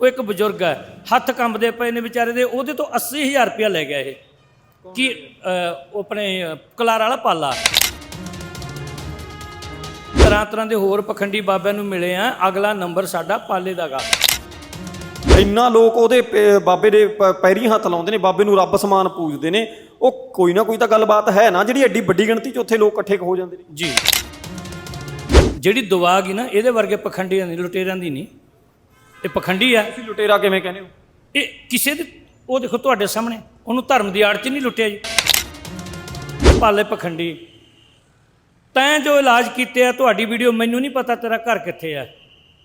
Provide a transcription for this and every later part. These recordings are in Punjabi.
ਉਹ ਇੱਕ ਬਜ਼ੁਰਗ ਹੈ ਹੱਥ ਕੰਬਦੇ ਪਏ ਨੇ ਵਿਚਾਰੇ ਦੇ ਉਹਦੇ ਤੋਂ 80000 ਰੁਪਇਆ ਲੈ ਗਿਆ ਇਹ। ਕੀ ਉਹ ਆਪਣੇ ਕਲਾਰ ਵਾਲਾ ਪਾਲਾ। ਤਰ੍ਹਾਂ ਤਰ੍ਹਾਂ ਦੇ ਹੋਰ ਪਖੰਡੀ ਬਾਬਿਆਂ ਨੂੰ ਮਿਲੇ ਆ ਅਗਲਾ ਨੰਬਰ ਸਾਡਾ ਪਾਲੇ ਦਾਗਾ ਇੰਨਾ ਲੋਕ ਉਹਦੇ ਪ- ਬਾਬੇ ਦੇ ਪ- ਪੈਰੀਂ ਹੱਥ ਲਾਉਂਦੇ ਨੇ ਬਾਬੇ ਨੂੰ ਰੱਬ ਸਮਾਨ ਪੂਜਦੇ ਨੇ। ਉਹ ਕੋਈ ਨਾ ਕੋਈ ਤਾਂ ਗੱਲਬਾਤ ਹੈ ਨਾ ਜਿਹੜੀ ਐਡੀ ਵੱਡੀ ਗਿਣਤੀ 'ਚ ਉੱਥੇ ਲੋਕ ਇਕੱਠੇ ਹੋ ਜਾਂਦੇ ਨੇ। ਜੀ। ਜਿਹੜੀ ਦੁਆ ਗਈ ਨਾ ਇਹਦੇ ਵਰਗੇ ਪਖੰਡੀਆਂ ਦੀ ਲੁਟੇਰਿਆਂ ਦੀ ਨਹੀਂ ਇਹ ਪਖੰਡੀ ਆ। ਤੁਸੀਂ ਲੁਟੇਰਾ ਕਿਵੇਂ ਕਹਿੰਦੇ ਹੋ? ਇਹ ਕਿਸੇ ਦੇ ਉਹ ਦੇਖੋ ਤੁਹਾਡੇ ਸਾਹਮਣੇ। ਉਹਨੂੰ ਧਰਮ ਦੀ ਆੜ 'ਚ ਨਹੀਂ ਲੁੱਟਿਆ ਜੀ। ਪਾਲੇ ਪਖੰਡੀ। ਤੈਂ ਜੋ ਇਲਾਜ ਕੀਤੇ ਆ ਤੁਹਾਡੀ ਵੀਡੀਓ ਮੈਨੂੰ ਨਹੀਂ ਪਤਾ ਤੇਰਾ ਘਰ ਕਿੱਥੇ ਆ।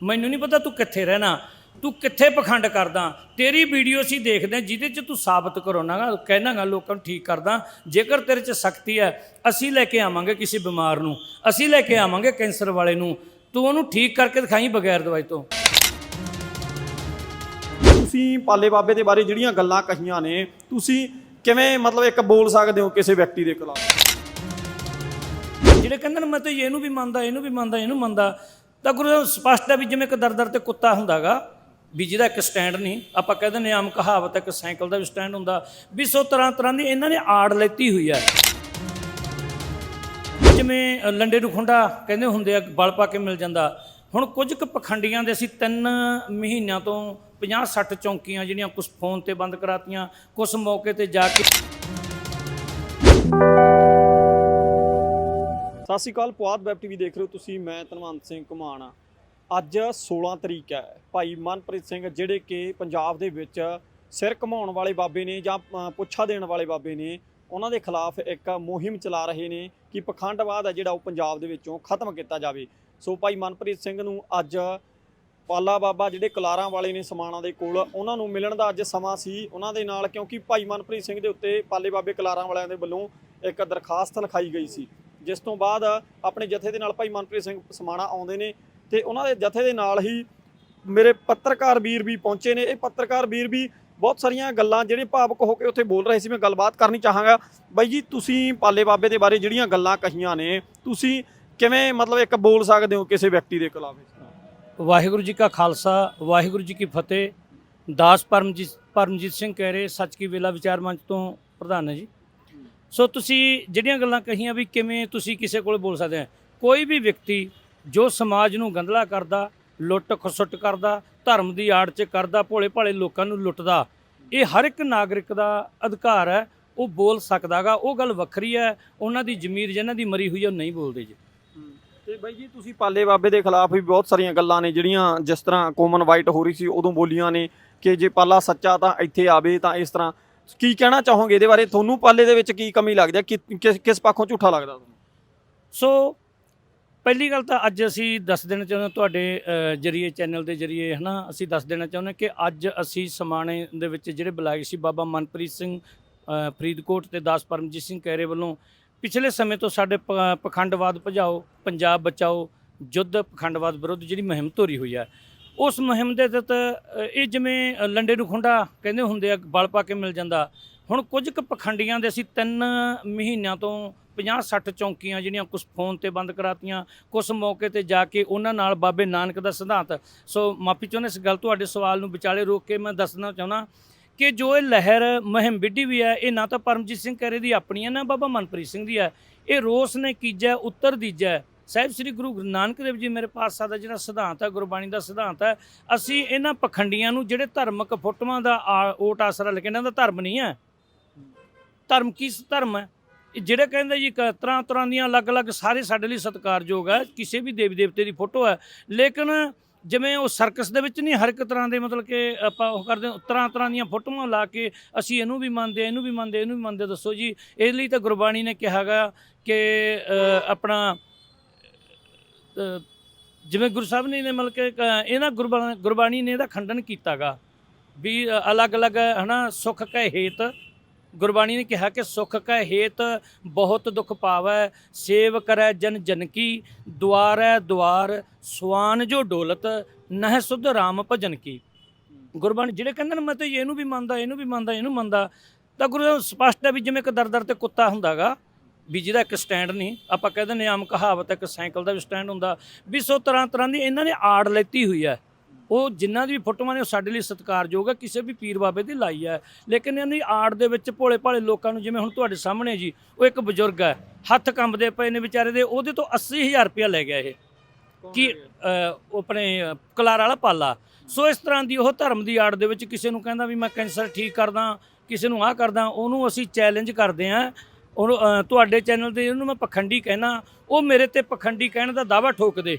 ਮੈਨੂੰ ਨਹੀਂ ਪਤਾ ਤੂੰ ਕਿੱਥੇ ਰਹਿਣਾ। ਤੂੰ ਕਿੱਥੇ ਪਖੰਡ ਕਰਦਾ। ਤੇਰੀ ਵੀਡੀਓ ਅਸੀਂ ਦੇਖਦੇ ਜਿਹਦੇ 'ਚ ਤੂੰ ਸਾਬਤ ਕਰਾਉਣਾਗਾ ਕਹਿਣਾਗਾ ਲੋਕਾਂ ਨੂੰ ਠੀਕ ਕਰਦਾ। ਜੇਕਰ ਤੇਰੇ 'ਚ ਸ਼ਕਤੀ ਹੈ ਅਸੀਂ ਲੈ ਕੇ ਆਵਾਂਗੇ ਕਿਸੇ ਬਿਮਾਰ ਨੂੰ। ਅਸੀਂ ਲੈ ਕੇ ਆਵਾਂਗੇ ਕੈਂਸਰ ਵਾਲੇ ਨੂੰ। ਤੂੰ ਉਹਨੂੰ ਠੀਕ ਕਰਕੇ ਦਿਖਾਈ ਬਗੈਰ ਦਵਾਈ ਤੋਂ। ਤੁਸੀਂ ਪਾਲੇ ਬਾਬੇ ਦੇ ਬਾਰੇ ਜਿਹੜੀਆਂ ਗੱਲਾਂ ਕਹੀਆਂ ਨੇ, ਤੁਸੀਂ ਕਿਵੇਂ ਮਤਲਬ ਇੱਕ ਬੋਲ ਸਕਦੇ ਹੋ ਕਿਸੇ ਵਿਅਕਤੀ ਦੇ ਖਿਲਾਫ? ਜਿਹੜੇ ਕਹਿੰਦੇ ਨੇ, ਮੈਂ ਤਾਂ ਇਹਨੂੰ ਵੀ ਮੰਨਦਾ, ਇਹਨੂੰ ਵੀ ਮੰਨਦਾ, ਇਹਨੂੰ ਮੰਨਦਾ। ਤਾਂ ਗੁਰੂ ਸਪਸ਼ਟ ਹੈ ਵੀ ਜਿਵੇਂ ਇੱਕ ਦਰ ਤੇ ਕੁੱਤਾ ਹੁੰਦਾਗਾ, ਵੀ ਜਿਹਦਾ ਇੱਕ ਸਟੈਂਡ ਨਹੀਂ, ਆਪਾਂ ਕਹਿੰਦੇ ਨੇ ਆਮ ਕਹਾਵਤ ਹੈ ਕਿ ਸਾਈਕਲ ਦਾ ਵੀ ਸਟੈਂਡ ਹੁੰਦਾ, ਵੀ ਸੋ ਤਰ੍ਹਾਂ ਤਰ੍ਹਾਂ ਦੀ ਇਹਨਾਂ ਨੇ ਆੜ ਲੈਤੀ ਹੋਈ ਹੈ ਜਿਵੇਂ ਲੰਡੇ ਨੂੰ ਖੁੰਡਾ ਕਹਿੰਦੇ ਹੁੰਦੇ ਆ, ਬਲ ਪਾ ਕੇ ਮਿਲ ਜਾਂਦਾ। ਹੁਣ ਕੁਝ ਕੁ ਪਖੰਡੀਆਂ ਦੇ ਅਸੀਂ ਤਿੰਨ ਮਹੀਨਿਆਂ ਤੋਂ 50 60 ਚੌਂਕੀਆਂ ਜਿਹੜੀਆਂ ਕੁਝ ਫੋਨ ਤੇ ਬੰਦ ਕਰਾਤੀਆਂ ਕੁਝ ਮੌਕੇ ਤੇ ਜਾ ਕੇ ਸਤਿ ਸ਼੍ਰੀ ਅਕਾਲ, ਪੁਆਧ ਵੈਬ ਟੀਵੀ ਦੇਖ ਰਹੇ ਹੋ ਤੁਸੀਂ, ਮੈਂ ਧਨਵੰਤ ਸਿੰਘ ਘੁਮਾਣ। ਅੱਜ 16 ਤਰੀਕ ਹੈ। ਭਾਈ ਮਨਪ੍ਰੀਤ ਸਿੰਘ ਜਿਹੜੇ ਕਿ ਪੰਜਾਬ ਦੇ ਵਿੱਚ ਸਿਰ ਘਮਾਉਣ ਵਾਲੇ ਬਾਬੇ ਨੇ ਜਾਂ ਪੁੱਛਾ ਦੇਣ ਵਾਲੇ ਬਾਬੇ ਨੇ, ਉਹਨਾਂ ਦੇ ਖਿਲਾਫ ਇੱਕ ਮੁਹਿੰਮ ਚਲਾ ਰਹੇ ਨੇ ਕਿ ਪਖੰਡਵਾਦ ਹੈ ਜਿਹੜਾ ਉਹ ਪੰਜਾਬ ਦੇ ਵਿੱਚੋਂ ਖਤਮ ਕੀਤਾ ਜਾਵੇ। ਸੋ ਭਾਈ ਮਨਪ੍ਰੀਤ ਸਿੰਘ ਨੂੰ ਅੱਜ ਪਾਲਾ ਬਾਬਾ ਜਿਹੜੇ ਕਲਾਰਾਂ ਵਾਲੇ ਨੇ ਸਮਾਣਾ ਦੇ ਕੋਲ, ਉਹਨਾਂ ਨੂੰ ਮਿਲਣ ਦਾ ਅੱਜ ਸਮਾਂ ਸੀ ਉਹਨਾਂ ਦੇ ਨਾਲ, ਕਿਉਂਕਿ ਭਾਈ ਮਨਪ੍ਰੀਤ ਸਿੰਘ ਦੇ ਉੱਤੇ ਪਾਲੇ ਬਾਬੇ ਕਲਾਰਾਂ ਵਾਲਿਆਂ ਦੇ ਵੱਲੋਂ ਇੱਕ ਦਰਖਾਸਤ ਲਿਖਾਈ ਗਈ ਸੀ। ਜਿਸ ਤੋਂ ਬਾਅਦ ਆਪਣੇ ਜਥੇ ਦੇ ਨਾਲ ਭਾਈ ਮਨਪ੍ਰੀਤ ਸਿੰਘ ਸਮਾਣਾ ਆਉਂਦੇ ਨੇ ਤੇ ਉਹਨਾਂ ਦੇ ਜਥੇ ਦੇ ਨਾਲ ਹੀ ਮੇਰੇ ਪੱਤਰਕਾਰ ਵੀਰ ਵੀ ਪਹੁੰਚੇ ਨੇ। ਇਹ ਪੱਤਰਕਾਰ ਵੀਰ ਵੀ ਬਹੁਤ ਸਾਰੀਆਂ ਗੱਲਾਂ ਜਿਹੜੇ ਭਾਵਕ ਹੋ ਕੇ ਉੱਥੇ ਬੋਲ ਰਹੇ ਸੀ, ਮੈਂ ਗੱਲਬਾਤ ਕਰਨੀ ਚਾਹਾਂਗਾ। ਬਾਈ ਜੀ, ਤੁਸੀਂ ਪਾਲੇ ਬਾਬੇ ਦੇ ਬਾਰੇ ਜਿਹੜੀਆਂ ਗੱਲਾਂ ਕਹੀਆਂ ਨੇ, ਤੁਸੀਂ ਕਿਵੇਂ ਮਤਲਬ ਇੱਕ ਬੋਲ ਸਕਦੇ ਹੋ ਕਿਸੇ ਵਿਅਕਤੀ ਦੇ ਖਿਲਾਫ? ਵਾਹਿਗੁਰੂ ਜੀ ਕਾ ਖਾਲਸਾ, ਵਾਹਿਗੁਰੂ ਜੀ ਕੀ ਫਤਿਹ। ਦਾਸ ਪਰਮਜੀਤ ਪਰਮਜੀਤ ਸਿੰਘ ਕਹਿ ਰਹੇ, ਸੱਚ ਕੀ ਵੇਲਾ ਵਿਚਾਰ ਮੰਚ ਤੋਂ ਪ੍ਰਧਾਨ ਹੈ ਜੀ। ਸੋ ਤੁਸੀਂ ਜਿਹੜੀਆਂ ਗੱਲਾਂ ਕਹੀਆਂ ਵੀ ਕਿਵੇਂ ਤੁਸੀਂ ਕਿਸੇ ਕੋਲ ਬੋਲ ਸਕਦੇ ਆ, ਕੋਈ ਵੀ ਵਿਅਕਤੀ ਜੋ ਸਮਾਜ ਨੂੰ ਗੰਦਲਾ ਕਰਦਾ, ਲੁੱਟ ਖਸੁੱਟ ਕਰਦਾ, ਧਰਮ ਦੀ ਆੜ 'ਚ ਕਰਦਾ, ਭੋਲੇ ਭਾਲੇ ਲੋਕਾਂ ਨੂੰ ਲੁੱਟਦਾ, ਇਹ ਹਰ ਇੱਕ ਨਾਗਰਿਕ ਦਾ ਅਧਿਕਾਰ ਹੈ, ਉਹ ਬੋਲ ਸਕਦਾਗਾ ਉਹ ਗੱਲ ਵੱਖਰੀ ਹੈ, ਉਹਨਾਂ ਦੀ ਜ਼ਮੀਰ ਜਿਹਨਾਂ ਦੀ ਮਰੀ ਹੋਈ ਹੈ, ਉਹ ਨਹੀਂ ਬੋਲਦੇ ਜੀ। ਤੇ ਬਾਈ ਜੀ ਤੁਸੀਂ ਪਾਲੇ ਬਾਬੇ ਦੇ ਖਿਲਾਫ ਵੀ ਬਹੁਤ ਸਾਰੀਆਂ ਗੱਲਾਂ ਨੇ, ਜਿਹੜੀਆਂ ਜਿਸ ਤਰ੍ਹਾਂ ਕੋਮਨ ਵਾਈਟ ਹੋ ਰਹੀ ਸੀ, ਉਦੋਂ ਬੋਲੀਆਂ ਨੇ ਕਿ ਜੇ ਪਾਲਾ ਸੱਚਾ ਤਾਂ ਇੱਥੇ ਆਵੇ ਤਾਂ ਇਸ ਤਰ੍ਹਾਂ। ਕੀ ਕਹਿਣਾ ਚਾਹੋਗੇ ਇਹਦੇ ਬਾਰੇ? ਤੁਹਾਨੂੰ ਪਾਲੇ ਦੇ ਵਿੱਚ ਕੀ ਕਮੀ ਲੱਗਦੀ ਹੈ? ਕਿ- ਕਿਸ ਕਿਸ ਪੱਖੋਂ ਝੂਠਾ ਲੱਗਦਾ ਤੁਹਾਨੂੰ? ਸੋ ਪਹਿਲੀ ਗੱਲ ਤਾਂ ਅੱਜ ਅਸੀਂ ਦੱਸ ਦੇਣਾ ਚਾਹੁੰਦੇ ਹਾਂ, ਤੁਹਾਡੇ ਜਰੀਏ ਚੈਨਲ ਦੇ ਜਰੀਏ, ਹਨਾ? ਅਸੀਂ ਦੱਸ ਦੇਣਾ ਚਾਹੁੰਦੇ ਕਿ ਅੱਜ ਅਸੀਂ ਸਮਾਣੇ ਦੇ ਵਿੱਚ ਜਿਹੜੇ ਬੁਲਾਏ ਸੀ, ਬਾਬਾ ਮਨਪ੍ਰੀਤ ਸਿੰਘ ਫਰੀਦਕੋਟ ਤੇ ਦਾਸ ਪਰਮਜੀਤ ਸਿੰਘ ਕਹਿਰੇ ਵੱਲੋਂ ਪਿਛਲੇ ਸਮੇਂ ਤੋਂ ਸਾਡੇ ਪ- ਪਖੰਡਵਾਦ ਭਜਾਓ ਪੰਜਾਬ ਬਚਾਓ ਯੁੱਧ ਪਖੰਡਵਾਦ ਵਿਰੁੱਧ ਜਿਹੜੀ ਮੁਹਿੰਮ ਧੋਰੀ ਹੋਈ ਹੈ ਉਸ ਮੁਹਿੰਮ ਦੇ ਤਹਿਤ ਅ, ਇਹ ਜਿਵੇਂ ਅ, ਲੰਡੇ ਨੂੰ ਖੁੰਡਾ ਕਹਿੰਦੇ ਹੁੰਦੇ ਆ ਬਲ ਪਾ ਕੇ ਮਿਲ ਜਾਂਦਾ ਹੁਣ ਕੁਝ ਕੁ ਪਖੰਡੀਆਂ ਦੇ ਅਸੀਂ ਤਿੰਨ ਮਹੀਨਿਆਂ ਤੋਂ 50 60 ਚੌਂਕੀਆਂ ਜਿਹੜੀਆਂ ਕੁਝ ਫੋਨ ਤੇ ਬੰਦ ਕਰਾਤੀਆਂ ਕੁਝ ਮੌਕੇ ਤੇ ਜਾ ਕੇ ਉਹਨਾਂ ਨਾਲ ਬਾਬੇ ਨਾਨਕ ਦਾ ਸਿਧਾਂਤ ਸੋ ਮਾਫੀ ਚਾਹੁੰਦੇ ਇਸ ਗੱਲ ਤੁਹਾਡੇ ਸਵਾਲ ਨੂੰ ਵਿਚਾਲੇ ਰੋਕ ਕੇ ਮੈਂ ਦੱਸਣਾ ਚਾਹੁੰਦਾ ਕਿ ਜੋ ਇਹ ਲਹਿਰ ਮੁਹਿੰਮ ਵਿੱਢੀ ਵੀ ਹੈ, ਇਹ ਨਾ ਤਾਂ ਪਰਮਜੀਤ ਸਿੰਘ ਕਰੇ ਦੀ ਆਪਣੀ ਹੈ, ਨਾ ਬਾਬਾ ਮਨਪ੍ਰੀਤ ਸਿੰਘ ਦੀ ਹੈ। ਇਹ ਰੋਸ ਨੇ ਕੀਜੈ, ਉੱਤਰ ਦੀਜੈ। ਸਾਹਿਬ ਸ੍ਰੀ ਗੁਰੂ ਨਾਨਕ ਦੇਵ ਜੀ ਮੇਰੇ ਪਾਤਸ਼ਾਹ ਦਾ ਜਿਹੜਾ ਸਿਧਾਂਤ ਹੈ, ਗੁਰਬਾਣੀ ਦਾ ਸਿਧਾਂਤ ਹੈ, ਅਸੀਂ ਇਹਨਾਂ ਪਖੰਡੀਆਂ ਨੂੰ ਜਿਹੜੇ ਧਰਮਕ ਫੋਟੋਆਂ ਦਾ ਆ- ਓਟ ਆਸਰਾ ਲੇਕਿਨ ਇਹਨਾਂ ਦਾ ਧਰਮ ਨਹੀਂ ਹੈ। ਧਰਮ ਕੀ ਧਰਮ ਹੈ? ਇਹ ਜਿਹੜੇ ਕਹਿੰਦੇ ਜੀ ਕ- ਤਰ੍ਹਾਂ ਤਰ੍ਹਾਂ ਦੀਆਂ ਅਲੱਗ-ਅਲੱਗ ਸਾਰੇ ਸਾਡੇ ਲਈ ਸਤਿਕਾਰਯੋਗ ਹੈ, ਕਿਸੇ ਵੀ ਦੇਵੀ ਦੇਵਤੇ ਦੀ ਫੋਟੋ ਹੈ। ਲੇਕਿਨ ਜਿਵੇਂ ਉਹ ਸਰਕਸ ਦੇ ਵਿੱਚ ਨਹੀਂ, ਹਰ ਇੱਕ ਤਰ੍ਹਾਂ ਦੇ ਮਤਲਬ ਕਿ ਆਪਾਂ ਉਹ ਕਰਦੇ ਤਰ੍ਹਾਂ ਤਰ੍ਹਾਂ ਦੀਆਂ ਫੋਟੋਆਂ ਲਾ ਕੇ ਅਸੀਂ ਇਹਨੂੰ ਵੀ ਮੰਨਦੇ ਇਹਨੂੰ ਵੀ ਮੰਨਦੇ ਇਹਨੂੰ ਵੀ ਮੰਨਦੇ ਦੱਸੋ ਜੀ ਇਸ ਲਈ ਤਾਂ ਗੁਰਬਾਣੀ ਨੇ ਕਿਹਾਗਾ ਕਿ ਆਪਣਾ ਜਿਵੇਂ ਗੁਰੂ ਸਾਹਿਬ ਨੇ ਨੇ ਮਤਲਬ ਕਿ ਇਹਨਾਂ ਗੁਰਬਾਣੀ ਗੁਰਬਾਣੀ ਨੇ ਇਹਦਾ ਖੰਡਨ ਕੀਤਾਗਾ ਵੀ ਅਲੱਗ-ਅਲੱਗ, ਹਨਾ, ਸੁਖ ਕੈ ਹੇਤ ਗੁਰਬਾਣੀ ਨੇ ਕਿਹਾ ਕਿ ਸੁਖ ਕੈ ਹੇਤ ਬਹੁਤ ਦੁੱਖ ਪਾਵੈ, ਸੇਵ ਕਰੈ ਜਨ ਜਨ ਕੀ ਦੁਆਰੈ ਦੁਆਰ ਸਵਾਨ ਜੋ ਡੋਲਤ, ਨਹਿ ਸੁਧ ਰਾਮ ਭਜਨ ਕੀ। ਗੁਰਬਾਣੀ ਜਿਹੜੇ ਕਹਿੰਦੇ ਨੇ, ਮੈਂ ਤਾਂ ਇਹਨੂੰ ਵੀ ਮੰਨਦਾ, ਇਹਨੂੰ ਵੀ ਮੰਨਦਾ, ਇਹਨੂੰ ਮੰਨਦਾ। ਤਾਂ ਗੁਰੂ ਸਾਹਿਬ ਸਪਸ਼ਟ ਹੈ ਵੀ ਜਿਵੇਂ ਇੱਕ ਦਰ ਦਰ ਤੇ ਕੁੱਤਾ ਹੁੰਦਾਗਾ, ਵੀ ਜਿਹਦਾ ਇੱਕ ਸਟੈਂਡ ਨਹੀਂ, ਆਪਾਂ ਕਹਿੰਦੇ ਨੇ ਆਮ ਕਹਾਵਤ ਹੈ ਕਿ ਸਾਈਕਲ ਦਾ ਵੀ ਸਟੈਂਡ ਹੁੰਦਾ, ਵੀ ਸੋ ਤਰ੍ਹਾਂ ਤਰ੍ਹਾਂ ਦੀ ਇਹਨਾਂ ਨੇ ਆੜ ਲੈਤੀ ਹੋਈ ਹੈ। ਉਹ ਜਿਨ੍ਹਾਂ ਦੀ ਵੀ ਫੋਟੋਆਂ ਨੇ ਉਹ ਸਾਡੇ ਲਈ ਸਤਿਕਾਰਯੋਗ ਹੈ ਕਿਸੇ ਵੀ ਪੀਰ ਬਾਬੇ ਦੀ ਲਾਈ ਹੈ ਲੇਕਿਨ ਇਹਨਾਂ ਦੀ ਆੜ ਦੇ ਵਿੱਚ ਭੋਲੇ ਭਾਲੇ ਲੋਕਾਂ ਨੂੰ ਜਿਵੇਂ ਹੁਣ ਤੁਹਾਡੇ ਸਾਹਮਣੇ ਜੀ ਉਹ ਇੱਕ ਬਜ਼ੁਰਗ ਹੈ ਹੱਥ ਕੰਬਦੇ ਪਏ ਨੇ ਵਿਚਾਰੇ ਦੇ ਉਹਦੇ ਤੋਂ 80000 ਰੁਪਇਆ ਲੈ ਗਿਆ ਇਹ। ਕਿ ਉਹ ਆਪਣੇ ਕਲਾਰ ਵਾਲਾ ਪਾਲਾ। ਸੋ ਇਸ ਤਰ੍ਹਾਂ ਦੀ ਉਹ ਧਰਮ ਦੀ ਆੜ ਦੇ ਵਿੱਚ ਕਿਸੇ ਨੂੰ ਕਹਿੰਦਾ ਵੀ ਮੈਂ ਕੈਂਸਰ ਠੀਕ ਕਰਦਾ ਕਿਸੇ ਨੂੰ ਆਹ ਕਰਦਾ। ਉਹਨੂੰ ਅਸੀਂ ਚੈਲੰਜ ਕਰਦੇ ਆਂ ਉਹਨੂੰ ਅ, ਤੁਹਾਡੇ ਚੈਨਲ ਤੇ ਉਹਨੂੰ ਮੈਂ ਪਖੰਡੀ ਕਹਿਣਾ ਉਹ ਮੇਰੇ ਤੇ ਪਖੰਡੀ ਕਹਿਣ ਦਾ ਦਾਵਾ ਠੋਕਦੇ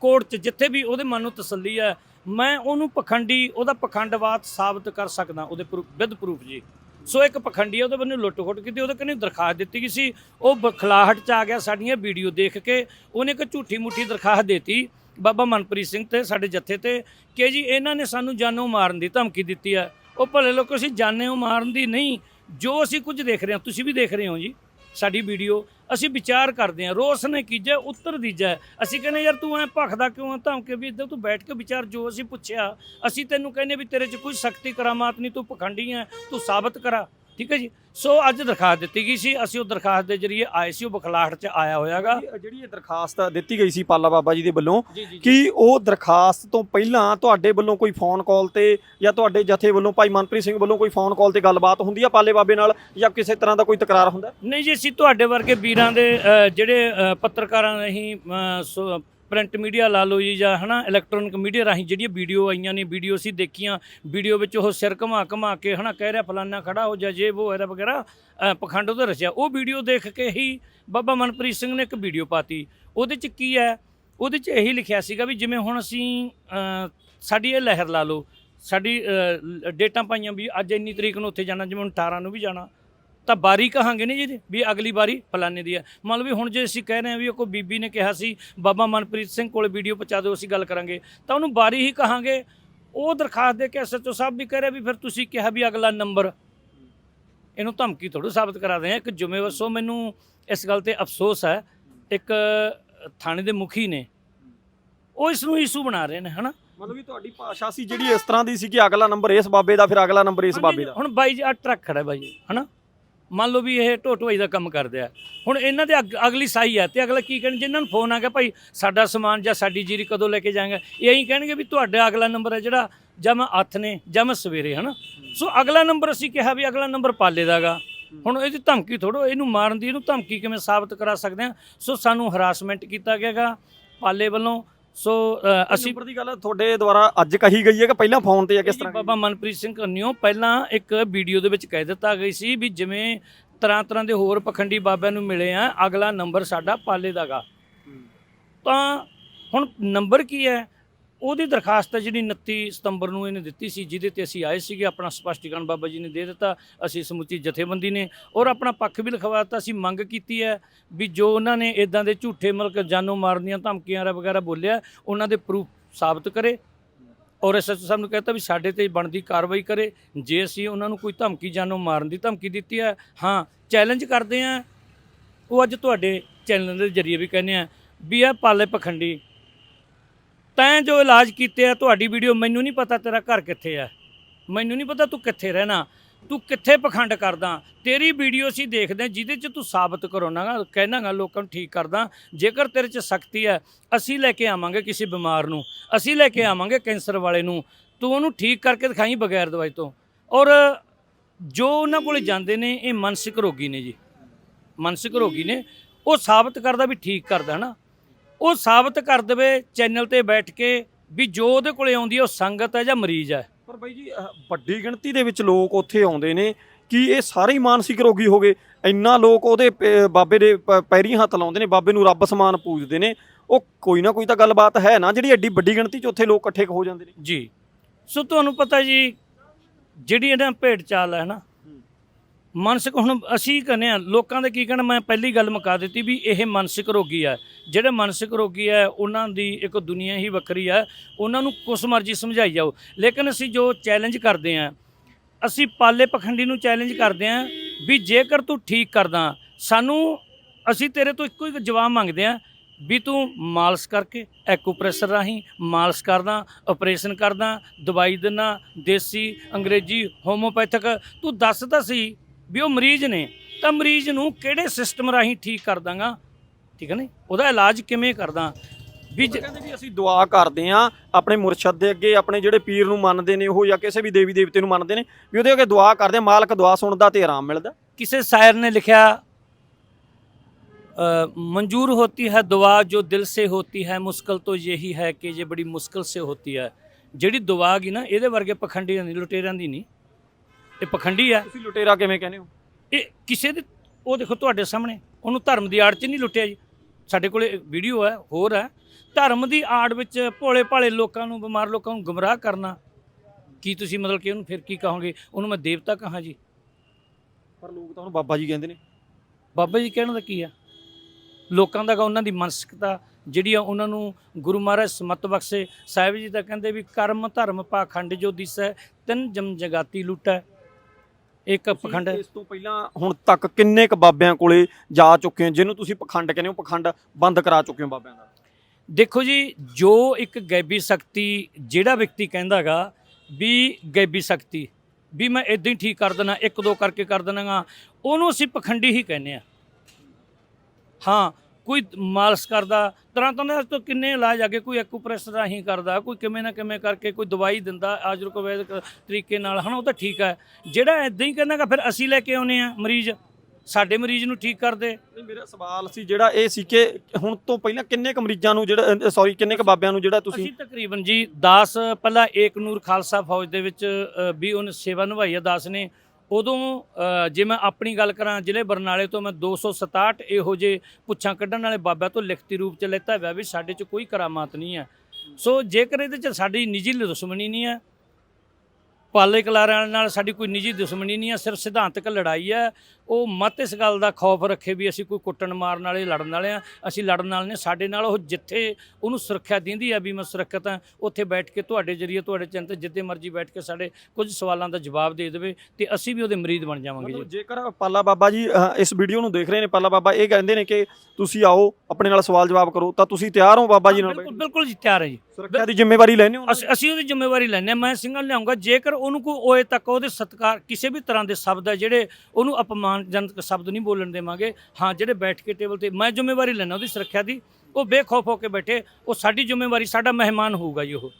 ਕੋਰਟ 'ਚ ਜਿੱਥੇ ਵੀ ਉਹਦੇ ਮਨ ਨੂੰ ਤਸੱਲੀ ਹੈ, ਮੈਂ ਉਹਨੂੰ ਪਖੰਡੀ, ਉਹਦਾ ਪਖੰਡਵਾਦ ਸਾਬਤ ਕਰ ਸਕਦਾ, ਉਹਦੇ ਵਿਦ ਪ੍ਰੂਫ ਜੀ। ਸੋ ਇੱਕ ਪਖੰਡੀ ਉਹਦੇ ਬੰਨੇ ਲੁੱਟ-ਖੁੱਟ ਕੀਤੀ, ਉਹਦੇ ਕੰਨੇ ਦਰਖਾਸਤ ਦਿੱਤੀ ਗਈ ਸੀ। ਉਹ ਬਖਲਾਹਟ ਚ ਆ ਗਿਆ ਸਾਡੀਆਂ ਵੀਡੀਓ ਦੇਖ ਕੇ, ਉਹਨੇ ਇੱਕ ਝੂਠੀ ਮੁੱਠੀ ਦਰਖਾਸਤ ਦਿੱਤੀ ਬਾਬਾ ਮਨਪ੍ਰੀਤ ਸਿੰਘ ਤੇ, ਸਾਡੇ ਜੱਥੇ ਤੇ, ਕਿ ਜੀ ਇਹਨਾਂ ਨੇ ਸਾਨੂੰ ਜਾਨੋਂ ਮਾਰਨ ਦੀ ਧਮਕੀ ਦਿੱਤੀ ਹੈ ਉਹ ਭਲੇ ਲੋਕੋ, ਅਸੀਂ ਜਾਨੋਂ ਮਾਰਨ ਦੀ ਨਹੀਂ, ਜੋ ਅਸੀਂ ਕੁਝ ਦੇਖ ਰਹੇ ਹਾਂ, ਤੁਸੀਂ ਵੀ ਦੇਖ ਰਹੇ ਹੋ ਜੀ। ਸਾਡੀ ਵੀਡੀਓ ਅਸੀਂ ਵਿਚਾਰ ਕਰਦੇ ਹਾਂ। ਰੋਸ ਨੇ ਕੀਜਾ ਉੱਤਰ ਦੀਜੈ ਅਸੀਂ ਕਹਿੰਦੇ, ਯਾਰ ਤੂੰ ਐ ਭਖਦਾ ਕਿਉਂ ਆ ਧਮਕੇ ਵੀ ਇੱਧਰ ਤੂੰ ਬੈਠ ਕੇ ਵਿਚਾਰ ਜੋ ਅਸੀਂ ਪੁੱਛਿਆ, ਅਸੀਂ ਤੈਨੂੰ ਕਹਿੰਦੇ ਵੀ ਤੇਰੇ 'ਚ ਕੋਈ ਸ਼ਕਤੀ, ਕਰਾਮਾਤ ਨਹੀਂ, ਤੂੰ ਪਖੰਡੀ ਹੈ ਤੂੰ ਸਾਬਤ ਕਰਾ। ਠੀਕ ਹੈ ਜੀ? ਸੋ ਅੱਜ ਦਰਖਾਸਤ ਦਿੱਤੀ ਗਈ ਸੀ। ਅਸੀਂ ਉਹ ਦਰਖਾਸਤ ਦੇ ਜਰੀਏ ਆਏ ਸੀ। ਉਹ ਬਖਲਾਹਟ 'ਚ ਆਇਆ ਹੋਇਆਗਾ। ਜਿਹੜੀ- ਇਹ ਦਰਖਾਸਤ ਦਿੱਤੀ ਗਈ ਸੀ ਪਾਲਾ ਬਾਬਾ ਜੀ ਦੇ ਵੱਲੋਂ ਕਿ ਉਹ ਦਰਖਾਸਤ ਤੋਂ ਪਹਿਲਾਂ ਤੁਹਾਡੇ ਵੱਲੋਂ ਕੋਈ ਫੋਨ ਕਾਲ ਤੇ ਜਾਂ ਤੁਹਾਡੇ ਜਥੇ ਵੱਲੋਂ ਭਾਈ ਮਨਪ੍ਰੀਤ ਸਿੰਘ ਵੱਲੋਂ ਕੋਈ ਫੋਨ ਕਾਲ ਤੇ ਗੱਲਬਾਤ ਹੁੰਦੀ ਆ ਪਾਲੇ ਬਾਬੇ ਨਾਲ ਜਾਂ ਕਿਸੇ ਤਰ੍ਹਾਂ ਦਾ ਕੋਈ ਤਕਰਾਰ ਹੁੰਦਾ? ਨਹੀਂ ਜੀ ਅਸੀਂ ਤੁਹਾਡੇ ਵਰਗੇ ਵੀਰਾਂ ਦੇ ਜਿਹੜੇ ਪੱਤਰਕਾਰਾਂ ਰਾਹੀਂ ਪ੍ਰਿੰਟ ਮੀਡੀਆ ਲਾ ਲਓ ਜੀ ਜਾਂ ਹਨਾ ਇਲੈਕਟ੍ਰੋਨਿਕ ਮੀਡੀਆ ਰਾਹੀਂ ਜਿਹੜੀਆਂ ਵੀਡੀਓ ਆਈਆਂ ਨੇ ਵੀਡੀਓ ਅਸੀਂ ਦੇਖੀਆਂ ਵੀਡੀਓ ਵਿੱਚ ਉਹ ਸਿਰ ਘੁਮਾ ਘੁਮਾ ਕੇ ਹਨਾ ਕਹਿ ਰਿਹਾ ਫਲਾਨਾ ਖੜਾ ਹੋ ਜਾ ਜੇ ਉਹ ਇਹਦਾ ਵਗੈਰਾ ਪਖੰਡ ਉਹਦਾ ਰਚਿਆ। ਉਹ ਵੀਡੀਓ ਦੇਖ ਕੇ ਹੀ ਬਾਬਾ ਮਨਪ੍ਰੀਤ ਸਿੰਘ ਨੇ ਇੱਕ ਵੀਡੀਓ ਪਾਤੀ। ਉਹਦੇ 'ਚ ਕੀ ਹੈ? ਉਹਦੇ 'ਚ ਇਹੀ ਲਿਖਿਆ ਸੀਗਾ ਵੀ ਜਿਵੇਂ ਹੁਣ ਅਸੀਂ ਸਾਡੀ ਇਹ ਲਹਿਰ ਲਾ ਲਓ, ਸਾਡੀ ਡੇਟਾਂ ਪਾਈਆਂ ਵੀ ਅੱਜ ਇੰਨੀ ਤਰੀਕ ਨੂੰ ਉੱਥੇ ਜਾਣਾ, ਜਿਵੇਂ ਹੁਣ 18 ਨੂੰ ਵੀ ਜਾਣਾ। ਤਾਂ ਬਾਰੀ ਕਹਾਂਗੇ ਨਹੀਂ ਜੀ ਵੀ ਅਗਲੀ ਬਾਰੀ ਫਲਾਣੇ ਦੀ ਹੈ ਮੰਨ ਲਓ ਵੀ ਹੁਣ ਜੇ ਅਸੀਂ ਕਹਿ ਰਹੇ ਹਾਂ ਵੀ ਕੋਈ ਬੀਬੀ ਨੇ ਕਿਹਾ ਸੀ ਬਾਬਾ ਮਨਪ੍ਰੀਤ ਸਿੰਘ ਕੋਲ ਵੀਡੀਓ ਪਹੁੰਚਾ ਦਿਓ ਅਸੀਂ ਗੱਲ ਕਰਾਂਗੇ। ਤਾਂ ਉਹਨੂੰ ਬਾਰੀ ਹੀ ਕਹਾਂਗੇ। ਉਹ ਦਰਖਾਸਤ ਦੇ ਕੇ ਐਸਐਚਓ ਸਾਹਿਬ ਵੀ ਕਹਿ ਰਿਹਾ ਵੀ ਫਿਰ ਤੁਸੀਂ ਕਿਹਾ ਵੀ ਅਗਲਾ ਨੰਬਰ। ਇਹਨੂੰ ਧਮਕੀ ਥੋੜ੍ਹਾ ਸਾਬਤ ਕਰਾ ਦੇ ਆ ਇੱਕ ਜ਼ਿੰਮੇਵਾਰ ਸੋ ਮੈਨੂੰ ਇਸ ਗੱਲ ਤੇ ਅਫਸੋਸ ਹੈ। ਇੱਕ ਥਾਣੇ ਦੇ ਮੁਖੀ ਨੇ। ਉਹ ਇਸ ਨੂੰ ਇਸ਼ੂ ਬਣਾ ਰਹੇ ਨੇ ਹਨਾ? ਮਤਲਬ ਵੀ ਤੁਹਾਡੀ ਭਾਸ਼ਾ ਸੀ ਜਿਹੜੀ ਇਸ ਤਰ੍ਹਾਂ ਦੀ ਸੀ ਕਿ ਅਗਲਾ ਨੰਬਰ ਇਸ ਬਾਬੇ ਦਾ ਫਿਰ ਅਗਲਾ ਨੰਬਰ ਇਸ ਬਾਬੇ ਦਾ। ਹੁਣ ਬਾਈ ਜੀ ਆ ਟਰੱਕ ਖੜਾ ਬਾਈ ਹਨਾ? ਮੰਨ ਲਓ ਵੀ ਇਹ ਢੋਟਵਾਈ ਦਾ ਕੰਮ ਕਰਦੇ ਆ। ਹੁਣ ਇਹਨਾਂ ਦੇ ਅਗ- ਅਗਲੀ ਸਾਈ ਹੈ ਤੇ ਅਗਲਾ ਕੀ ਕਹਿਣ, ਜਿਨ੍ਹਾਂ ਨੂੰ ਫੋਨ ਆ ਗਿਆ, ਭਾਈ ਸਾਡਾ ਸਮਾਨ ਜਾਂ ਸਾਡੀ ਜੀਰੀ ਕਦੋਂ ਲੈ ਕੇ ਜਾਏਗਾ? ਇਹ ਇਹੀ ਕਹਿਣਗੇ ਵੀ ਤੁਹਾਡਾ ਅਗਲਾ ਨੰਬਰ ਹੈ ਜਿਹੜਾ ਜਾਂ ਮੈਂ ਹੱਥ ਨੇ ਜਾਂ ਮੈਂ ਸਵੇਰੇ, ਹਨਾ? ਸੋ ਅਗਲਾ ਨੰਬਰ ਅਸੀਂ ਕਿਹਾ ਵੀ ਅਗਲਾ ਨੰਬਰ ਪਾਲੇ ਦਾਗਾ ਹੁਣ ਇਹਦੀ ਧਮਕੀ ਥੋੜੋ ਇਹਨੂੰ ਮਾਰਨ ਦੀ ਇਹਨੂੰ ਧਮਕੀ ਕਿਵੇਂ ਸਾਬਤ ਕਰਾ ਸਕਦੇ ਆ? ਸੋ ਸਾਨੂੰ ਹਰਾਸਮੈਂਟ ਕੀਤਾ ਗਿਆਗਾ ਪਾਲੇ ਵੱਲੋਂ। ਸੋ ਅ, ਅਸੀਂ ਦੀ ਗੱਲ ਤੁਹਾਡੇ ਦੁਆਰਾ ਅੱਜ ਕਹੀ ਗਈ ਹੈ ਕਿ ਪਹਿਲਾਂ ਫੋਨ ਤੇ ਜਾਂ ਕਿਸ ਤਰ੍ਹਾਂ ਬਾਬਾ ਮਨਪ੍ਰੀਤ ਸਿੰਘ ਕੰਨਿਓ ਪਹਿਲਾਂ ਇੱਕ ਵੀਡੀਓ ਦੇ ਵਿੱਚ ਕਹਿ ਦਿੱਤਾ ਗਈ ਸੀ ਵੀ ਜਿਵੇਂ ਤਰ੍ਹਾਂ ਤਰ੍ਹਾਂ ਦੇ ਹੋਰ ਪਖੰਡੀ ਬਾਬਿਆਂ ਨੂੰ ਮਿਲੇ ਆ ਅਗਲਾ ਨੰਬਰ ਸਾਡਾ ਪਾਲੇ ਦਾਗਾ ਤਾਂ ਹੁਣ ਨੰਬਰ ਕੀ ਹੈ? ਉਹਦੀ ਦਰਖਾਸਤ ਹੈ ਜਿਹੜੀ 29 ਸਤੰਬਰ ਨੂੰ ਇਹਨੇ ਦਿੱਤੀ ਸੀ, ਜਿਹਦੇ ਤੇ ਅਸੀਂ ਆਏ ਸੀਗੇ, ਆਪਣਾ ਸਪਸ਼ਟੀਕਰਨ ਬਾਬਾ ਜੀ ਨੇ ਦੇ ਦਿੱਤਾ, ਅਸੀਂ ਸਮੁੱਚੀ ਜਥੇਬੰਦੀ ਨੇ ਔਰ ਆਪਣਾ ਪੱਖ ਵੀ ਲਿਖਵਾ ਦਿੱਤਾ, ਅਸੀਂ ਮੰਗ ਕੀਤੀ ਹੈ ਵੀ ਜੋ ਉਹਨਾਂ ਨੇ ਇਦਾਂ ਦੇ ਝੂਠੇ ਮਲਕ ਜਾਨੋਂ ਮਾਰਨ ਦੀਆਂ ਧਮਕੀਆਂ ਵਗੈਰਾ ਬੋਲਿਆ, ਉਹਨਾਂ ਦੇ ਪ੍ਰੂਫ ਸਾਬਤ ਕਰੇ ਔਰ ਐਸਐਚਓ ਸਾਹਿਬ ਨੂੰ ਕਹਿੰਦਾ ਵੀ ਸਾਡੇ ਤੇ ਬਣਦੀ ਕਾਰਵਾਈ ਕਰੇ, ਜੇ ਅਸੀਂ ਉਹਨਾਂ ਨੂੰ ਕੋਈ ਧਮਕੀ ਜਾਨੋਂ ਮਾਰਨ ਦੀ ਧਮਕੀ ਦਿੱਤੀ ਹੈ, ਹਾਂ, ਚੈਲੰਜ ਕਰਦੇ ਆ ਉਹ ਅੱਜ ਤੁਹਾਡੇ ਚੈਨਲ ਦੇ ਜਰੀਏ ਵੀ ਕਹਿੰਦੇ ਆ ਵੀ ਇਹ ਪਾਲੇ ਪਖੰਡੀ ਤੈਂ ਜੋ ਇਲਾਜ ਕੀਤੇ ਆ, ਤੁਹਾਡੀ ਵੀਡੀਓ ਮੈਨੂੰ ਨਹੀਂ ਪਤਾ ਤੇਰਾ ਘਰ ਕਿੱਥੇ ਆ। ਮੈਨੂੰ ਨਹੀਂ ਪਤਾ ਤੂੰ ਕਿੱਥੇ ਰਹਿਣਾ। ਤੂੰ ਕਿੱਥੇ ਪਖੰਡ ਕਰਦਾ। ਤੇਰੀ ਵੀਡੀਓ ਅਸੀਂ ਦੇਖਦੇ ਹਾਂ, ਜਿਹਦੇ 'ਚ ਤੂੰ ਸਾਬਤ ਕਰਾਉਣਾਗਾ ਕਹਿਣਾਗਾ ਲੋਕਾਂ ਨੂੰ ਠੀਕ ਕਰਦਾ। ਜੇਕਰ ਤੇਰੇ 'ਚ ਸ਼ਕਤੀ ਹੈ ਅਸੀਂ ਲੈ ਕੇ ਆਵਾਂਗੇ ਕਿਸੇ ਬਿਮਾਰ ਨੂੰ। ਅਸੀਂ ਲੈ ਕੇ ਆਵਾਂਗੇ ਕੈਂਸਰ ਵਾਲੇ ਨੂੰ। ਤੂੰ ਉਹਨੂੰ ਠੀਕ ਕਰਕੇ ਦਿਖਾਈ ਬਗੈਰ ਦਵਾਈ ਤੋਂ। ਔਰ ਜੋ ਉਹਨਾਂ ਕੋਲੇ ਜਾਂਦੇ ਨੇ, ਇਹ ਮਾਨਸਿਕ ਰੋਗੀ ਨੇ ਜੀ। ਮਾਨਸਿਕ ਰੋਗੀ ਨੇ। ਉਹ ਸਾਬਤ ਕਰਦਾ ਵੀ ਠੀਕ ਕਰਦਾ ਨਾ ਉਹ ਸਾਬਤ ਕਰ ਦੇਵੇ ਚੈਨਲ ਤੇ ਬੈਠ ਕੇ ਵੀ ਜੋ ਉਹਦੇ ਕੋਲੇ ਆਉਂਦੀ ਹੈ ਉਹ ਸੰਗਤ ਹੈ ਜਾਂ ਮਰੀਜ਼ ਹੈ। ਪਰ ਬਾਈ ਜੀ ਅਹ, ਵੱਡੀ ਗਿਣਤੀ ਦੇ ਵਿੱਚ ਲੋਕ ਉੱਥੇ ਆਉਂਦੇ ਨੇ ਕਿ ਇਹ ਸਾਰੇ ਹੀ ਮਾਨਸਿਕ ਰੋਗੀ ਹੋ ਗਏ। ਇੰਨਾ ਲੋਕ ਉਹਦੇ ਪ- ਬਾਬੇ ਦੇ ਪ- ਪੈਰੀਂ ਹੱਥ ਲਾਉਂਦੇ ਨੇ ਬਾਬੇ ਨੂੰ ਰੱਬ ਸਮਾਨ ਪੂਜਦੇ ਨੇ। ਉਹ ਕੋਈ ਨਾ ਕੋਈ ਤਾਂ ਗੱਲਬਾਤ ਹੈ ਨਾ ਜਿਹੜੀ ਐਡੀ ਵੱਡੀ ਗਿਣਤੀ 'ਚ ਉੱਥੇ ਲੋਕ ਇਕੱਠੇ ਹੋ ਜਾਂਦੇ ਨੇ। ਜੀ। ਸੋ ਤੁਹਾਨੂੰ ਪਤਾ ਜੀ ਜਿਹੜੀ ਇਹਨਾਂ ਭੇਡ ਚਾਲ ਹੈ ਨਾ ਮਾਨਸਿਕ ਹੁਣ ਅਸੀਂ ਕਹਿੰਦੇ ਆ ਲੋਕਾਂ ਦੇ ਕੀ ਕਹਿਣਾ, ਮੈਂ ਪਹਿਲੀ ਗੱਲ ਮੁਕਾ ਦਿੱਤੀ ਵੀ ਇਹ ਮਾਨਸਿਕ ਰੋਗੀ ਆ। ਜਿਹੜੇ ਮਾਨਸਿਕ ਰੋਗੀ ਆ, ਉਹਨਾਂ ਦੀ ਇੱਕ ਦੁਨੀਆ ਹੀ ਵੱਖਰੀ ਆ। ਉਹਨਾਂ ਨੂੰ ਕੁਛ ਮਰਜ਼ੀ ਸਮਝਾਈ ਜਾਓ। ਲੇਕਿਨ ਅਸੀਂ ਜੋ ਚੈਲੰਜ ਕਰਦੇ ਆ ਅਸੀਂ ਪਾਲੇ ਪਖੰਡੀ ਨੂੰ ਚੈਲੰਜ ਕਰਦੇ ਆ ਵੀ ਜੇਕਰ ਤੂੰ ਠੀਕ ਕਰਦਾ, ਸਾਨੂੰ, ਅਸੀਂ ਤੇਰੇ ਤੋਂ ਇੱਕੋ ਇੱਕ ਜਵਾਬ ਮੰਗਦੇ ਆ ਵੀ ਤੂੰ ਮਾਲਸ਼ ਕਰਕੇ ਐਕੂਪ੍ਰੈਸ਼ਰ ਰਾਹੀਂ ਮਾਲਸ਼ ਕਰਦਾ ਆਪਰੇਸ਼ਨ ਕਰਦਾ, ਦਵਾਈ ਦਿੰਦਾ, ਦੇਸੀ, ਅੰਗਰੇਜ਼ੀ ਹੋਮੋਪੈਥਿਕ ਤੂੰ ਦੱਸ ਤਾਂ ਸੀ ਵੀ ਉਹ ਮਰੀਜ਼ ਨੇ ਤਾਂ ਮਰੀਜ਼ ਨੂੰ ਕਿਹੜੇ ਸਿਸਟਮ ਰਾਹੀਂ ਠੀਕ ਕਰ ਦਾਂਗਾ ਠੀਕ ਹੈ ਨੇ ਉਹਦਾ ਇਲਾਜ ਕਿਵੇਂ ਕਰਦਾ ਵੀ ਉਹ ਜ- ਕਹਿੰਦੇ ਵੀ ਅਸੀਂ ਦੁਆ ਕਰਦੇ ਆ ਆਪਣੇ ਮੁਰਸ਼ਦ ਦੇ ਅੱਗੇ ਆਪਣੇ ਜਿਹੜੇ ਪੀਰ ਨੂੰ ਮੰਨਦੇ ਨੇ ਉਹ ਜਾਂ ਕਿਸੇ ਵੀ ਦੇਵੀ ਦੇਵਤੇ ਨੂੰ ਮੰਨਦੇ ਨੇ ਵੀ ਉਹਦੇ ਅੱਗੇ ਦੁਆ ਕਰਦੇ ਆ ਮਾਲਕ ਦੁਆ ਸੁਣਦਾ ਤੇ ਆਰਾਮ ਮਿਲਦਾ ਕਿਸੇ शायर ने लिखा अ, मंजूर होती है दुआ जो दिल से होती है मुश्किल तो यही है कि ये बड़ी मुश्किल से होती है ਜਿਹੜੀ ਦੁਆ ਗੀ ਨਾ ਇਹਦੇ ਵਰਗੇ ਪਖੰਡੀਆਂ ਦੀ ਲੁਟੇਰਿਆਂ ਦੀ ਨਹੀਂ ਇਹ ਪਖੰਡੀ ਆ। ਤੁਸੀਂ ਲੁਟੇਰਾ ਕਿਵੇਂ ਕਹਿੰਦੇ ਹੋ? ਇਹ ਕਿਸੇ ਦੇ ਉਹ ਦੇਖੋ ਤੁਹਾਡੇ ਸਾਹਮਣੇ। ਉਹਨੂੰ ਧਰਮ ਦੀ ਆੜ 'ਚ ਨਹੀਂ ਲੁੱਟਿਆ ਜੀ। ਸਾਡੇ ਕੋਲੇ ਵੀਡੀਓ ਹੈ ਹੋਰ ਹੈ ਧਰਮ ਦੀ ਆੜ ਵਿੱਚ ਭੋਲੇ ਭਾਲੇ ਲੋਕਾਂ ਨੂੰ ਬਿਮਾਰ ਲੋਕਾਂ ਨੂੰ ਗੁੰਮਰਾਹ ਕਰਨਾ। ਕੀ ਤੁਸੀਂ ਮਤਲਬ ਕਿ ਉਹਨੂੰ ਫਿਰ ਕੀ ਕਹੋਗੇ? ਉਹਨੂੰ ਮੈਂ ਦੇਵਤਾ ਕਹਾਂ ਜੀ। ਪਰ ਲੋਕ ਤਾਂ ਉਹਨੂੰ ਬਾਬਾ ਜੀ ਕਹਿੰਦੇ ਨੇ। ਬਾਬਾ ਜੀ ਕਹਿਣ ਦਾ ਕੀ ਆ? ਲੋਕਾਂ ਦਾ ਉਹਨਾਂ ਦੀ ਮਾਨਸਿਕਤਾ ਜਿਹੜੀ ਆ ਉਹਨਾਂ ਨੂੰ ਗੁਰੂ ਮਹਾਰਾਜ ਸਮਤ ਬਖਸ਼ੇ। ਸਾਹਿਬ ਜੀ ਤਾਂ ਕਹਿੰਦੇ ਵੀ ਕਰਮ ਧਰਮ ਪਾਖੰਡ ਜੋ ਦਿਸੈ ਤਿੰਨ ਜਮ ਜਗਾਤੀ ਲੁੱਟੈ। ਇੱਕ ਪਖੰਡ ਇਸ ਤੋਂ ਪਹਿਲਾਂ ਹੁਣ ਤੱਕ ਕਿੰਨੇ ਕ ਬਾਬਿਆਂ ਕੋਲੇ ਜਾ ਚੁੱਕੇ ਹੋ ਜਿਹਨੂੰ ਤੁਸੀਂ ਪਖੰਡ ਕਹਿੰਦੇ ਹੋ ਪਖੰਡ ਬੰਦ ਕਰਾ ਚੁੱਕੇ ਹੋ ਬਾਬਿਆਂ ਦਾ? ਦੇਖੋ ਜੀ ਜੋ ਇੱਕ ਗੈਬੀ ਸ਼ਕਤੀ ਜਿਹੜਾ ਵਿਅਕਤੀ ਕਹਿੰਦਾਗਾ ਵੀ ਗੈਬੀ ਸ਼ਕਤੀ ਵੀ ਮੈਂ ਇਦਾਂ ਹੀ ਠੀਕ ਕਰ ਦੇਣਾ ਇੱਕ ਦੋ ਕਰਕੇ ਕਰ ਦੇਣਾਗਾ ਉਹਨੂੰ ਅਸੀਂ ਪਖੰਡੀ ਹੀ ਕਹਿੰਦੇ ਆ ਹਾਂ ਕੋਈ ਮਾਲਸ਼ ਕਰਦਾ ਤਰ੍ਹਾਂ ਤਰ੍ਹਾਂ ਦੇ ਤੋਂ ਕਿੰਨੇ ਇਲਾਜ ਆਗੇ ਕੋਈ ਐਕੂਪ੍ਰੈਸ਼ਰ ਰਾਹੀਂ ਕਰਦਾ ਕੋਈ ਕਿਵੇਂ ਨਾ ਕਿਵੇਂ ਕਰਕੇ ਕੋਈ ਦਵਾਈ ਦਿੰਦਾ ਆਯੁਰਵੈਦਿਕ ਤਰੀਕੇ ਨਾਲ ਹਨਾ ਉਹ ਤਾਂ ਠੀਕ ਹੈ। ਜਿਹੜਾ ਇਦਾਂ ਹੀ ਕਹਿੰਦਾਗਾ ਫਿਰ ਅਸੀਂ ਲੈ ਕੇ ਆਉਨੇ ਆ ਮਰੀਜ਼ ਸਾਡੇ ਮਰੀਜ਼ ਨੂੰ ਠੀਕ ਕਰਦੇ। ਮੇਰਾ ਸਵਾਲ ਸੀ ਜਿਹੜਾ ਇਹ ਸੀ ਕਿ ਹੁਣ ਤੋਂ ਪਹਿਲਾਂ ਕਿੰਨੇ ਕ ਮਰੀਜ਼ਾਂ ਨੂੰ ਜਿਹੜਾ ਸੌਰੀ ਕਿੰਨੇ ਕ ਬਾਬਿਆਂ ਨੂੰ ਜਿਹੜਾ ਤੁਸੀਂ ਅਸੀਂ ਤਕਰੀਬਨ ਜੀ 10 ਪਹਿਲਾਂ ਏਕ ਨੂਰ ਖਾਲਸਾ ਫੌਜ ਦੇ ਵਿੱਚ ਵੀ ਉਹਨੇ ਸੇਵਾ ਨਿਭਾਈ ਹੈ 10 ਨੇ। ਉਦੋਂ ਜੇ ਮੈਂ ਆਪਣੀ ਗੱਲ ਕਰਾਂ ਜ਼ਿਲ੍ਹੇ ਬਰਨਾਲੇ ਤੋਂ, ਮੈਂ 267 ਇਹੋ ਜੇ ਪੁੱਛਾਂ ਕੱਢਣ ਵਾਲੇ ਬਾਬਿਆਂ ਤੋਂ ਲਿਖਤੀ ਰੂਪ ਚ ਲੈਤਾ ਹੋਇਆ ਵੀ ਸਾਡੇ ਚ ਕੋਈ ਕਰਾਮਾਤ ਨਹੀਂ ਹੈ। ਸੋ ਜੇਕਰ ਇਹਦੇ ਚ ਸਾਡੀ ਨਿੱਜੀ ਦੁਸ਼ਮਣੀ ਨਹੀਂ ਹੈ, ਪਾਲੇ ਕਲਾਰਾਂ ਨਾਲ ਸਾਡੀ ਕੋਈ ਨਿੱਜੀ ਦੁਸ਼ਮਣੀ ਨਹੀਂ ਹੈ, ਸਿਰਫ ਸਿਧਾਂਤਕ ਲੜਾਈ ਹੈ ਉਹ ਮਤ ਇਸ ਗੱਲ ਦਾ ਖੌਫ ਰੱਖੇ ਵੀ ਅਸੀਂ ਕੋਈ ਕੁੱਟਣ ਮਾਰਨ ਵਾਲੇ ਲੜਨ ਵਾਲੇ ਆ ਅਸੀਂ ਲੜਨ ਵਾਲੇ ਨੇ ਸਾਡੇ ਨਾਲ ਉਹ ਜਿੱਥੇ ਉਹਨੂੰ ਸੁਰੱਖਿਆ ਦਿੰਦੀ ਆ ਵੀ ਮੈਂ ਸੁਰੱਖਿਅਤ ਹਾਂ ਉੱਥੇ ਬੈਠ ਕੇ ਤੁਹਾਡੇ ਜਰੀਏ ਤੁਹਾਡੇ ਚੈਨਲ ਤੇ ਜਿੱਥੇ ਮਰਜ਼ੀ ਬੈਠ ਕੇ ਸਾਡੇ ਕੁਝ ਸਵਾਲਾਂ ਦਾ ਜਵਾਬ ਦੇ ਦੇਵੇ ਤੇ ਅਸੀਂ ਵੀ ਉਹਦੇ ਮਰੀਦ ਬਣ ਜਾਵਾਂਗੇ ਜੀ। ਜੇਕਰ ਪਾਲਾ ਬਾਬਾ ਜੀ ਇਸ ਵੀਡੀਓ ਨੂੰ ਦੇਖ ਰਹੇ ਨੇ ਪਾਲਾ ਬਾਬਾ ਇਹ ਕਹਿੰਦੇ ਨੇ ਕਿ ਤੁਸੀਂ ਆਓ ਆਪਣੇ ਨਾਲ ਸਵਾਲ ਜਵਾਬ ਕਰੋ ਤਾਂ ਤੁਸੀਂ ਤਿਆਰ ਹੋ ਬਾਬਾ ਜੀ ਨਾਲ ਬਿਲਕੁਲ ਜੀ ਤਿਆਰ ਹੈ ਜੀ। ਸੁਰੱਖਿਆ ਦੀ ਜ਼ਿੰਮੇਵਾਰੀ ਲੈਣੇ ਹੋ ਅਸੀਂ ਉਹਦੀ ਜ਼ਿੰਮੇਵਾਰੀ ਲੈਣੇ ਮੈਂ ਸਿੰਘਾਂ ਲਿਆਉਂਗਾ ਜੇਕਰ ਉਹਨੂੰ ਕੋਈ ਓਏ ਤੱਕ ਉਹਦੇ ਸਤਕਾਰ ਕਿਸੇ ਵੀ ਤਰ੍ਹਾਂ ਦੇ ਸ਼ਬਦ ਹੈ ਜਿਹੜੇ ਉਹਨੂੰ ਅਪਮਾਨਜਨਕ ਸ਼ਬਦ ਨਹੀਂ ਬੋਲਣ ਦੇਵਾਂਗੇ। ਹਾਂ ਜਿਹੜੇ ਬੈਠ ਕੇ ਟੇਬਲ ਤੇ ਮੈਂ ਜ਼ਿੰਮੇਵਾਰੀ ਲੈਣਾ ਉਹਦੀ ਸੁਰੱਖਿਆ ਦੀ ਉਹ ਬੇਖੌਫ ਹੋ ਕੇ ਬੈਠੇ ਉਹ ਸਾਡੀ ਜ਼ਿੰਮੇਵਾਰੀ ਸਾਡਾ ਮਹਿਮਾਨ ਹੋਊਗਾ ਜੀ ਉਹ।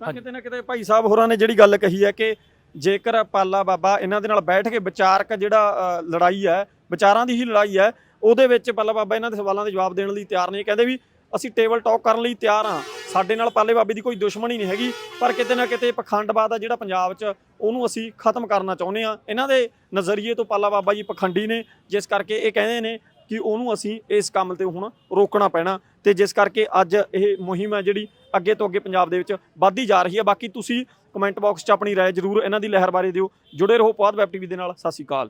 ਤਾਂ ਕਿਤੇ ਨਾ ਕਿਤੇ ਭਾਈ ਸਾਹਿਬ ਹੋਰਾਂ ਨੇ ਜਿਹੜੀ ਗੱਲ ਕਹੀ ਹੈ ਕਿ ਜੇਕਰ ਪਾਲਾ ਬਾਬਾ ਇਹਨਾਂ ਦੇ ਨਾਲ ਬੈਠ ਕੇ ਵਿਚਾਰਕ ਜਿਹੜਾ ਲੜਾਈ ਹੈ ਵਿਚਾਰਾਂ ਦੀ ਹੀ ਲੜਾਈ ਹੈ ਉਹਦੇ ਵਿੱਚ ਪਾਲਾ ਬਾਬਾ ਇਹਨਾਂ ਦੇ ਸਵਾਲਾਂ ਦੇ ਜਵਾਬ ਦੇਣ ਲਈ ਤਿਆਰ ਨਹੀਂ ਕਹਿੰਦੇ ਵੀ ਅਸੀਂ ਟੇਬਲ ਟਾਕ ਕਰਨ ਲਈ ਤਿਆਰ ਹਾਂ। ਸਾਡੇ ਨਾਲ ਪਾਲੇ ਬਾਬੇ ਦੀ ਕੋਈ ਦੁਸ਼ਮਣੀ ਨਹੀਂ ਹੈਗੀ ਪਰ ਕਿਤੇ ਨਾ ਕਿਤੇ ਪਖੰਡਵਾਦ ਆ ਜਿਹੜਾ ਪੰਜਾਬ 'ਚ ਉਹਨੂੰ ਅਸੀਂ ਖਤਮ ਕਰਨਾ ਚਾਹੁੰਦੇ ਹਾਂ ਇਹਨਾਂ ਦੇ ਨਜ਼ਰੀਏ ਤੋਂ ਪਾਲਾ ਬਾਬਾ ਜੀ ਪਖੰਡੀ ਨੇ ਜਿਸ ਕਰਕੇ ਇਹ ਕਹਿੰਦੇ ਨੇ ਕਿ ਉਹਨੂੰ ਅਸੀਂ ਇਸ ਕੰਮ ਤੇ ਹੁਣ ਰੋਕਣਾ ਪੈਣਾ ਤੇ ਜਿਸ ਕਰਕੇ ਅੱਜ ਇਹ ਮੁਹਿੰਮ ਹੈ ਜਿਹੜੀ ਅੱਗੇ ਤੋਂ ਅੱਗੇ ਪੰਜਾਬ ਦੇ ਵਿੱਚ ਵੱਧਦੀ ਜਾ ਰਹੀ ਹੈ ਬਾਕੀ ਤੁਸੀਂ ਕਮੈਂਟ ਬਾਕਸ 'ਚ ਆਪਣੀ رائے ਜ਼ਰੂਰ ਇਹਨਾਂ ਦੀ ਲਹਿਰ ਬਾਰੇ ਦਿਓ ਜੁੜੇ ਰਹੋ ਪੁਆਧ ਵੈਬ ਟੀਵੀ ਦੇ ਨਾਲ ਸਤਿ ਸ਼੍ਰੀ ਅਕਾਲ